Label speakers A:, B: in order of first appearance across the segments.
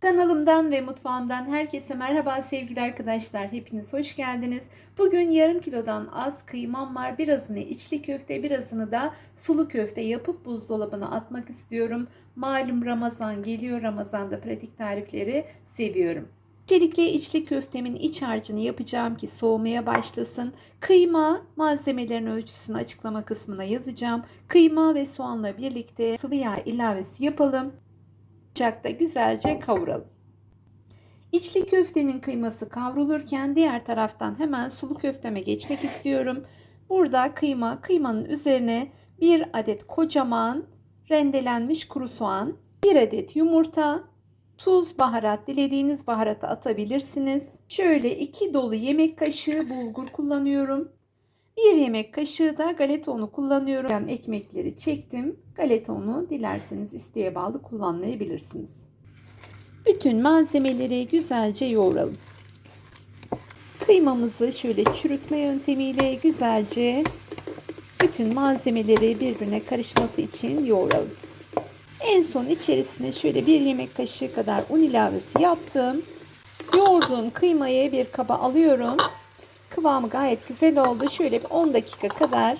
A: Kanalımdan ve mutfağımdan herkese merhaba sevgili arkadaşlar. Hepiniz hoş geldiniz. Bugün yarım kilodan az kıymam var. Birazını içli köfte, birazını da sulu köfte yapıp buzdolabına atmak istiyorum. Malum Ramazan geliyor. Ramazan'da pratik tarifleri seviyorum. Öncelikle içli köftemin iç harcını yapacağım ki soğumaya başlasın. Kıyma malzemelerin ölçüsünü açıklama kısmına yazacağım. Kıyma ve soğanla birlikte sıvı yağ ilavesi yapalım. Ocakta güzelce kavuralım. İçli köftenin kıyması kavrulurken diğer taraftan hemen sulu köfteme geçmek istiyorum. Burada kıyma, kıymanın üzerine bir adet kocaman rendelenmiş kuru soğan, bir adet yumurta, tuz, baharat, dilediğiniz baharatı atabilirsiniz. Şöyle iki dolu yemek kaşığı bulgur kullanıyorum. Bir yemek kaşığı da galeta unu kullanıyorum. Ben ekmekleri çektim. Galeta unu dilerseniz isteğe bağlı kullanmayabilirsiniz. Bütün malzemeleri güzelce yoğuralım. Kıymamızı şöyle çürütme yöntemiyle güzelce bütün malzemeleri birbirine karışması için yoğuralım. En son içerisine şöyle bir yemek kaşığı kadar un ilavesi yaptım. Yoğurduğum kıymayı bir kaba alıyorum. Kıvamı gayet güzel oldu. Şöyle bir 10 dakika kadar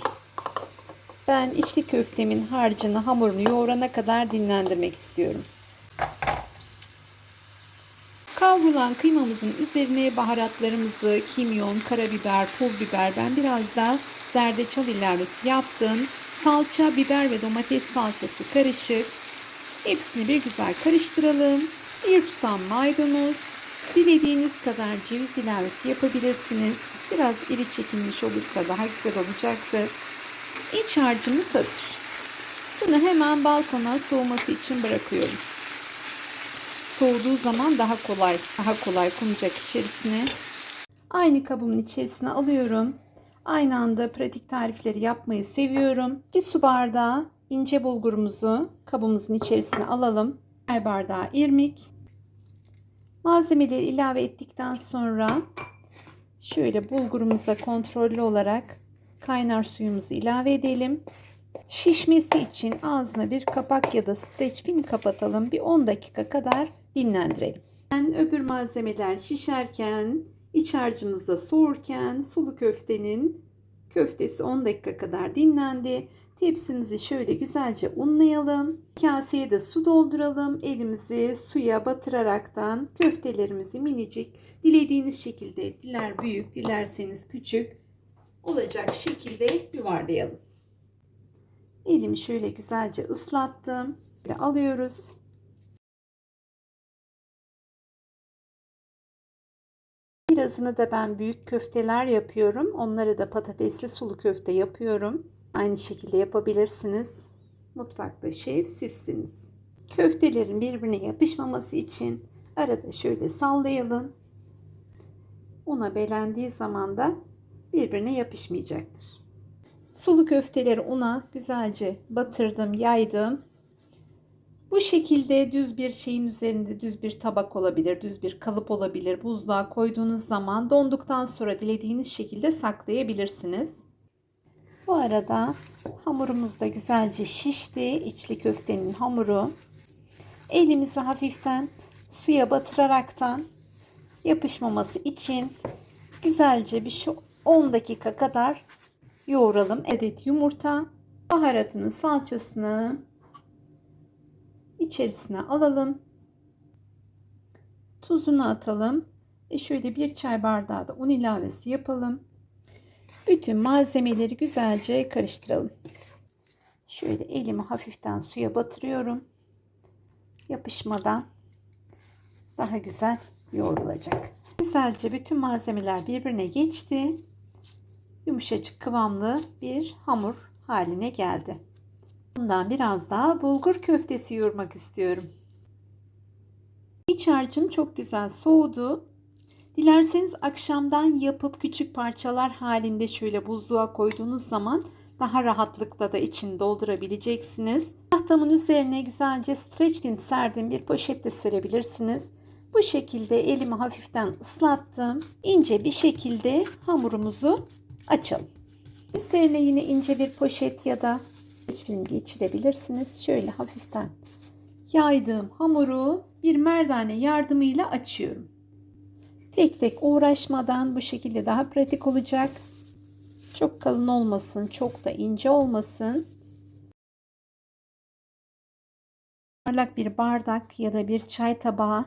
A: ben içli köftemin harcını, hamurunu yoğurana kadar dinlendirmek istiyorum. Kavrulan kıymamızın üzerine baharatlarımızı, kimyon, karabiber, pul biber, ben biraz da zerdeçal ilavesi yaptım. Salça, biber ve domates salçası karışık. Hepsini bir güzel karıştıralım. Bir tutam maydanoz, dilediğiniz kadar ceviz ilavesi yapabilirsiniz. Biraz iri çekilmiş olursa daha güzel olacaktır. İç harcımız hazır. Bunu hemen balkona soğuması için bırakıyorum. Soğuduğu zaman daha kolay, daha kolay konacak içerisine. Aynı kabımın içerisine alıyorum. Aynı anda pratik tarifleri yapmayı seviyorum. Bir su bardağı ince bulgurumuzu kabımızın içerisine alalım. Çay bardağı irmik. Malzemeleri ilave ettikten sonra şöyle bulgurumuza kontrollü olarak kaynar suyumuzu ilave edelim. Şişmesi için ağzına bir kapak ya da streç film kapatalım. Bir 10 dakika kadar dinlendirelim. Ben öbür malzemeler şişerken, iç harcımızda soğurken sulu köftenin köftesi 10 dakika kadar dinlendi. Tepsimizi şöyle güzelce unlayalım. Kaseye de su dolduralım. Elimizi suya batıraraktan köftelerimizi minicik dilediğiniz şekilde diler büyük dilerseniz küçük olacak şekilde yuvarlayalım. Elimi şöyle güzelce ıslattım. Ve alıyoruz. Birazını da ben büyük köfteler yapıyorum. Onları da patatesli sulu köfte yapıyorum. Aynı şekilde yapabilirsiniz. Mutfakta şef sizsiniz. Köftelerin birbirine yapışmaması için arada şöyle sallayalım. Una belendiği zaman da birbirine yapışmayacaktır. Sulu köfteleri una güzelce batırdım, yaydım. Bu şekilde düz bir şeyin üzerinde düz bir tabak olabilir, düz bir kalıp olabilir. Buzluğa koyduğunuz zaman donduktan sonra dilediğiniz şekilde saklayabilirsiniz. Bu arada hamurumuz da güzelce şişti. İçli köftenin hamuru. Elimizi hafiften suya batıraraktan yapışmaması için güzelce bir şu 10 dakika kadar yoğuralım. Adet yumurta, baharatını, salçasını içerisine alalım. Tuzunu atalım. Ve şöyle bir çay bardağı da un ilavesi yapalım. Bütün malzemeleri güzelce karıştıralım. Şöyle elimi hafiften suya batırıyorum. Yapışmadan daha güzel yoğrulacak. Güzelce bütün malzemeler birbirine geçti. Yumuşacık kıvamlı bir hamur haline geldi. Bundan biraz daha bulgur köftesi yoğurmak istiyorum. İç harcım çok güzel soğudu. Dilerseniz akşamdan yapıp küçük parçalar halinde şöyle buzluğa koyduğunuz zaman daha rahatlıkla da içini doldurabileceksiniz. Tahtamın üzerine güzelce streç film serdim bir poşette serebilirsiniz. Bu şekilde elimi hafiften ıslattım. İnce bir şekilde hamurumuzu açalım. Üzerine yine ince bir poşet ya da streç film geçirebilirsiniz. Şöyle hafiften yaydığım hamuru bir merdane yardımıyla açıyorum. Tek tek uğraşmadan bu şekilde daha pratik olacak. Çok kalın olmasın, çok da ince olmasın. Parlak bir bardak ya da bir çay tabağı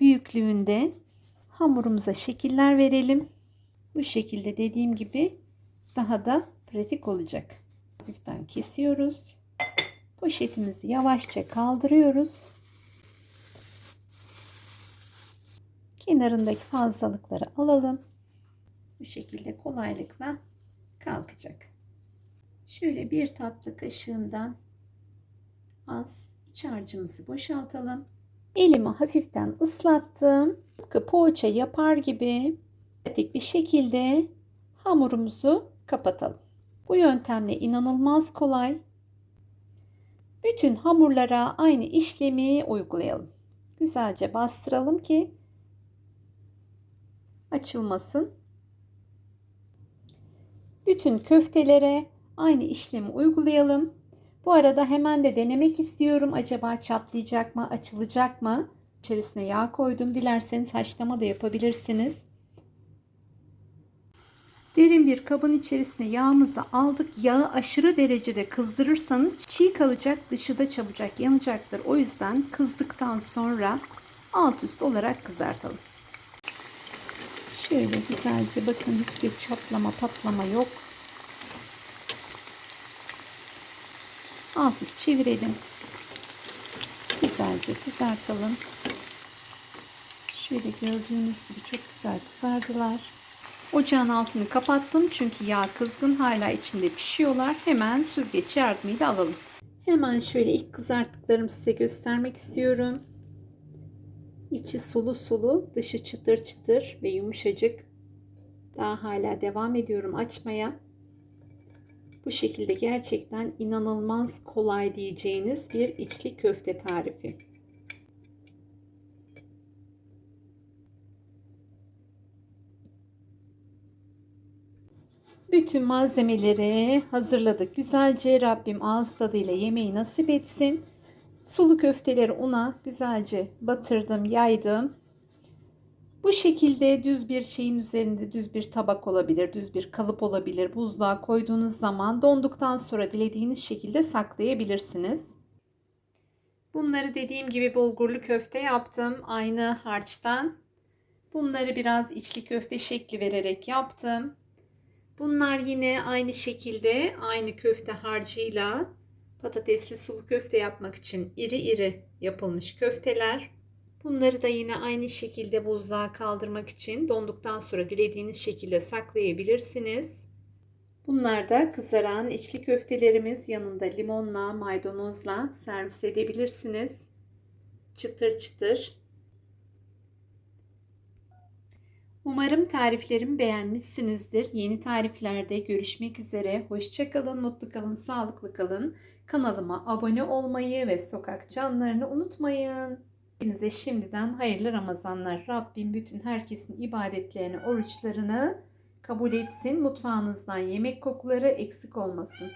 A: büyüklüğünde hamurumuza şekiller verelim. Bu şekilde dediğim gibi daha da pratik olacak. Hafiften kesiyoruz. Poşetimizi yavaşça kaldırıyoruz. Kenarındaki fazlalıkları alalım. Bu şekilde kolaylıkla kalkacak. Şöyle bir tatlı kaşığından az iç harcımızı boşaltalım. Elimi hafiften ıslattım. Tıpkı poğaça yapar gibi pratik bir şekilde hamurumuzu kapatalım. Bu yöntemle inanılmaz kolay. Bütün hamurlara aynı işlemi uygulayalım. Güzelce bastıralım ki açılmasın. Bütün köftelere aynı işlemi uygulayalım. Bu arada hemen de denemek istiyorum. Acaba çatlayacak mı, açılacak mı? İçerisine yağ koydum. Dilerseniz haşlama da yapabilirsiniz. Derin bir kabın içerisine yağımızı aldık. Yağı aşırı derecede kızdırırsanız çiğ kalacak, dışı da çabucak yanacaktır. O yüzden kızdıktan sonra alt üst olarak kızartalım. Şöyle güzelce bakın hiçbir çatlama patlama yok. Alt çevirelim. Güzelce kızartalım. Şöyle gördüğünüz gibi çok güzel kızardılar. Ocağın altını kapattım çünkü yağ kızgın hala içinde pişiyorlar. Hemen süzgeç yardımıyla alalım. Hemen şöyle ilk kızarttıklarımı size göstermek istiyorum. İçi sulu sulu, dışı çıtır çıtır ve yumuşacık. Daha hala devam ediyorum açmaya. Bu şekilde gerçekten inanılmaz kolay diyeceğiniz bir içli köfte tarifi. Bütün malzemeleri hazırladık. Güzelce Rabbim ağız tadıyla yemeği nasip etsin. Sulu köfteleri una güzelce batırdım, yaydım. Bu şekilde düz bir şeyin üzerinde düz bir tabak olabilir, düz bir kalıp olabilir. Buzluğa koyduğunuz zaman donduktan sonra dilediğiniz şekilde saklayabilirsiniz. Bunları dediğim gibi bulgurlu köfte yaptım aynı harçtan. Bunları biraz içli köfte şekli vererek yaptım. Bunlar yine aynı şekilde aynı köfte harcıyla patatesli sulu köfte yapmak için iri iri yapılmış köfteler. Bunları da yine aynı şekilde buzluğa kaldırmak için donduktan sonra dilediğiniz şekilde saklayabilirsiniz. Bunlar da kızaran içli köftelerimiz yanında limonla, maydanozla servis edebilirsiniz. Çıtır çıtır. Umarım tariflerimi beğenmişsinizdir. Yeni tariflerde görüşmek üzere. Hoşçakalın, mutlu kalın, sağlıklı kalın. Kanalıma abone olmayı ve sokak canlarını unutmayın. Hepinize şimdiden hayırlı Ramazanlar. Rabbim bütün herkesin ibadetlerini, oruçlarını kabul etsin. Mutfağınızdan yemek kokuları eksik olmasın.